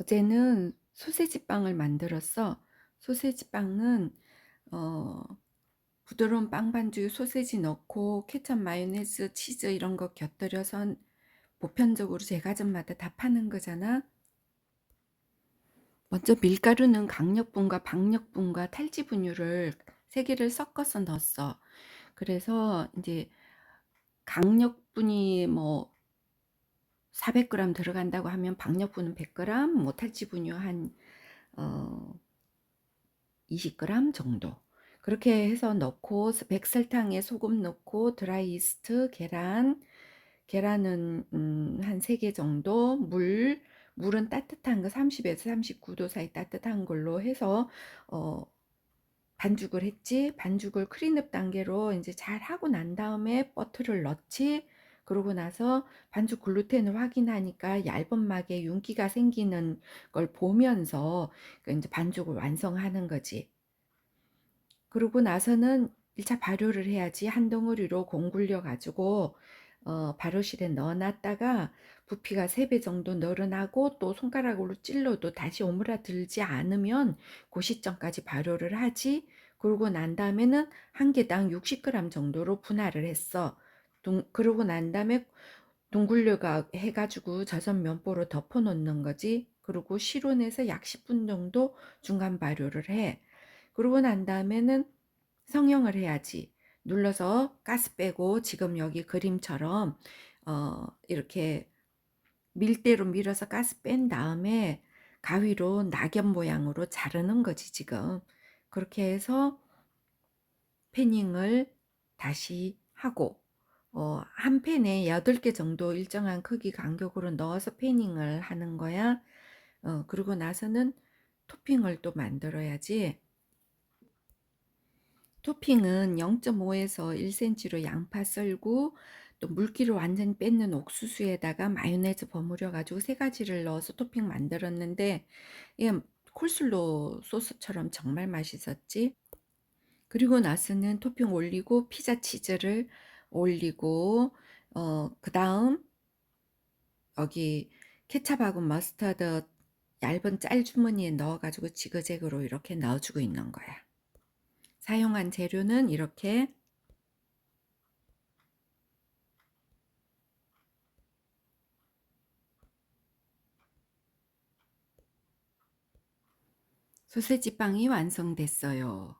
어제는 소세지 빵을 만들었어. 소세지 빵은 어, 부드러운 빵 반죽에 소세지 넣고 케첩, 마요네즈, 치즈 이런 거 곁들여서 보편적으로 제과점마다 다 파는 거잖아. 먼저 밀가루는 강력분과 박력분과 탈지 분유를 세 개를 섞어서 넣었어. 그래서 이제 강력분이 뭐 400g 들어간다고 하면 박력분은 100g, 뭐 탈지 분유 한 어, 20g 정도. 그렇게 해서 넣고 백설탕에 소금 넣고 드라이 이스트, 계란, 계란은 음, 한 3개 정도, 물, 물은 따뜻한 거 30에서 39도 사이 따뜻한 걸로 해서 어, 반죽을 했지. 반죽을 크린업 단계로 이제 잘 하고 난 다음에 버터를 넣지. 그러고 나서 반죽 글루텐을 확인하니까 얇은 막에 윤기가 생기는 걸 보면서 그 이제 반죽을 완성하는 거지. 그러고 나서는 1차 발효를 해야지 한 덩어리로 공 굴려 가지고 어, 발효실에 넣어놨다가 부피가 3배 정도 늘어나고 또 손가락으로 찔러도 다시 오므라들지 않으면 그 시점까지 발효를 하지. 그러고 난 다음에는 한 개당 60g 정도로 분할을 했어. 동, 그러고 난 다음에 동굴려가 해가지고 젖은 면보로 덮어 놓는 거지. 그리고 실온에서 약 10분 정도 중간 발효를 해. 그러고 난 다음에는 성형을 해야지. 눌러서 가스 빼고 지금 여기 그림처럼 어, 이렇게 밀대로 밀어서 가스 뺀 다음에 가위로 낙엽 모양으로 자르는 거지 지금. 그렇게 해서 패닝을 다시 하고 어, 한 팬에 8 개 정도 일정한 크기 간격으로 넣어서 패닝을 하는 거야. 어, 그러고 나서는 토핑을 또 만들어야지. 토핑은 0.5에서 1cm로 양파 썰고 또 물기를 완전히 뺏는 옥수수에다가 마요네즈 버무려 가지고 세 가지를 넣어서 토핑 만들었는데 이 콜슬로 소스처럼 정말 맛있었지. 그리고 나서는 토핑 올리고 피자 치즈를 올리고 어 그 다음 여기 케찹하고 머스타드 얇은 짤 주머니에 넣어 가지고 지그재그로 이렇게 넣어주고 있는 거야. 사용한 재료는 이렇게 소세지 빵이 완성됐어요.